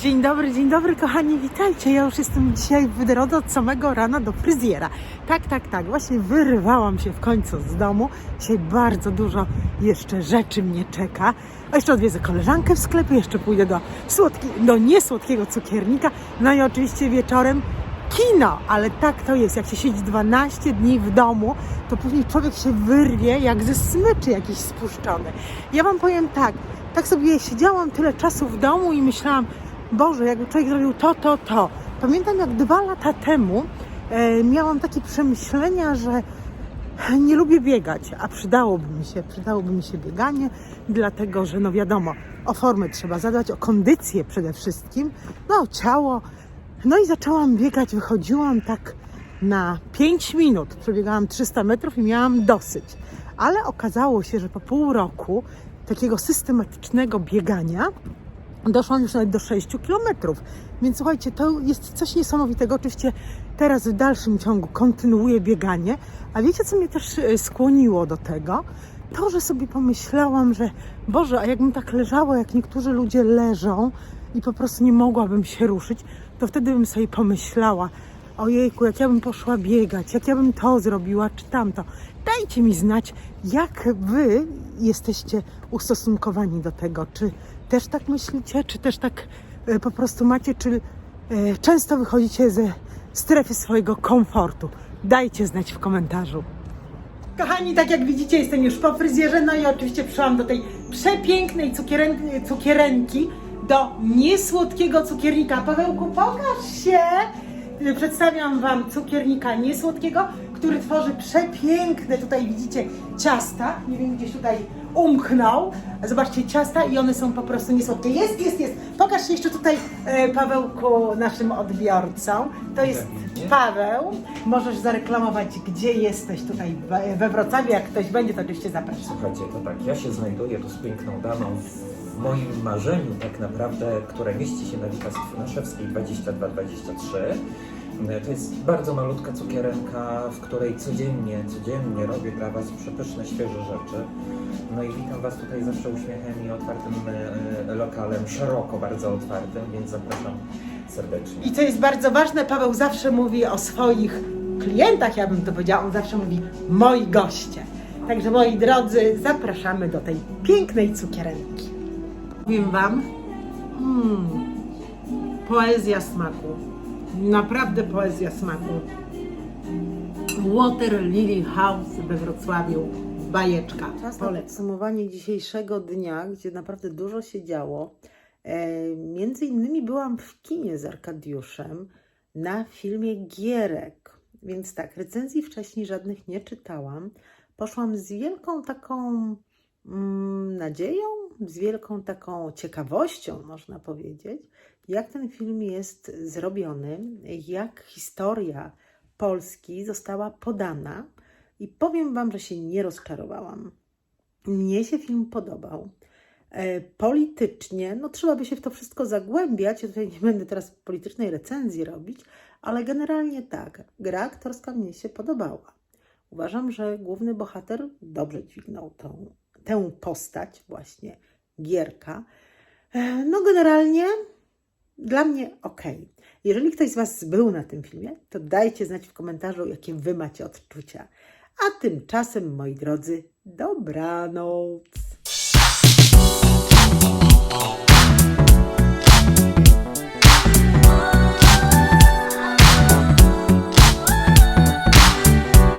Dzień dobry, dzień dobry kochani, witajcie. Ja już jestem dzisiaj w drodze od samego rana do fryzjera. Tak, tak, tak, właśnie wyrywałam się w końcu z domu. Dzisiaj bardzo dużo jeszcze rzeczy mnie czeka. A jeszcze odwiedzę koleżankę w sklepie, jeszcze pójdę do, słodki, do niesłodkiego cukiernika. No i oczywiście wieczorem kino, ale tak to jest, jak się siedzi 12 dni w domu, to później człowiek się wyrwie jak ze smyczy jakiś spuszczony. Ja wam powiem tak, tak sobie siedziałam tyle czasu w domu i myślałam, Boże, jakby człowiek zrobił to, to, to. Pamiętam jak dwa lata temu e, miałam takie przemyślenia, że nie lubię biegać, a przydałoby mi się, przydałoby mi się bieganie, dlatego że no wiadomo, o formę trzeba zadbać, o kondycję przede wszystkim, no o ciało. No i zaczęłam biegać, wychodziłam tak na 5 minut, przebiegałam 300 metrów i miałam dosyć. Ale okazało się, że po pół roku takiego systematycznego biegania doszłam już nawet do 6 kilometrów. Więc słuchajcie, to jest coś niesamowitego. Oczywiście teraz w dalszym ciągu kontynuuję bieganie. A wiecie, co mnie też e, skłoniło do tego? To, że sobie pomyślałam, że Boże, a jakbym tak leżała, jak niektórzy ludzie leżą i po prostu nie mogłabym się ruszyć, to wtedy bym sobie pomyślała, ojejku, jak ja bym poszła biegać, jak ja bym to zrobiła, czy tamto. Dajcie mi znać, jak wy jesteście ustosunkowani do tego. Czy też tak myślicie, czy też tak e, po prostu macie, czy e, często wychodzicie ze strefy swojego komfortu? Dajcie znać w komentarzu. Kochani, tak jak widzicie, jestem już po fryzjerze, no i oczywiście przyszłam do tej przepięknej cukierek- cukierenki, do niesłodkiego cukiernika. Pawełku, pokaż się! Przedstawiam Wam cukiernika niesłodkiego, który tworzy przepiękne, tutaj widzicie, ciasta. Nie wiem, gdzieś tutaj umknął. Zobaczcie, ciasta i one są po prostu niesłodkie. Jest, jest, jest. Pokaż się jeszcze tutaj, e, Pawełku, naszym odbiorcom. To jest Paweł. Możesz zareklamować, gdzie jesteś tutaj we- we Wrocławiu. Jak ktoś będzie, to oczywiście zapraszam. Słuchajcie, to tak, ja się znajduję tu z piękną damą w moim marzeniu tak naprawdę, które mieści się na Wita Stwynaszewskiej 2223. To jest bardzo malutka cukierenka, w której codziennie, codziennie robię dla Was przepyszne, świeże rzeczy. No i witam Was tutaj zawsze uśmiechem i otwartym e, lokalem, szeroko bardzo otwartym, więc zapraszam serdecznie. I co jest bardzo ważne, Paweł zawsze mówi o swoich klientach, ja bym to powiedziała, on zawsze mówi moi goście. Także moi drodzy, zapraszamy do tej pięknej cukierenki. Powiem Wam, mm, poezja smaku. Naprawdę poezja smaku. Water Lily House we Wrocławiu. Bajeczka. Czas na podsumowanie dzisiejszego dnia, gdzie naprawdę dużo się działo. E, między innymi byłam w kinie z Arkadiuszem na filmie Gierek. Więc tak, recenzji wcześniej żadnych nie czytałam. Poszłam z wielką taką mm, nadzieją, z wielką taką ciekawością, można powiedzieć, jak ten film jest zrobiony, jak historia Polski została podana. I powiem Wam, że się nie rozczarowałam. Mnie się film podobał. E, Politycznie, no trzeba by się w to wszystko zagłębiać. Ja tutaj nie będę teraz politycznej recenzji robić, ale generalnie tak, gra aktorska mnie się podobała. Uważam, że główny bohater dobrze dźwignął tą, tę postać, właśnie gierka. E, no, generalnie dla mnie ok. Jeżeli ktoś z Was był na tym filmie, to dajcie znać w komentarzu, jakie Wy macie odczucia. A tymczasem, moi drodzy, dobranoc.